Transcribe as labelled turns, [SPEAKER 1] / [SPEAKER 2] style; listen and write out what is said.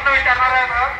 [SPEAKER 1] ಒಂದು ವಿಚಾರ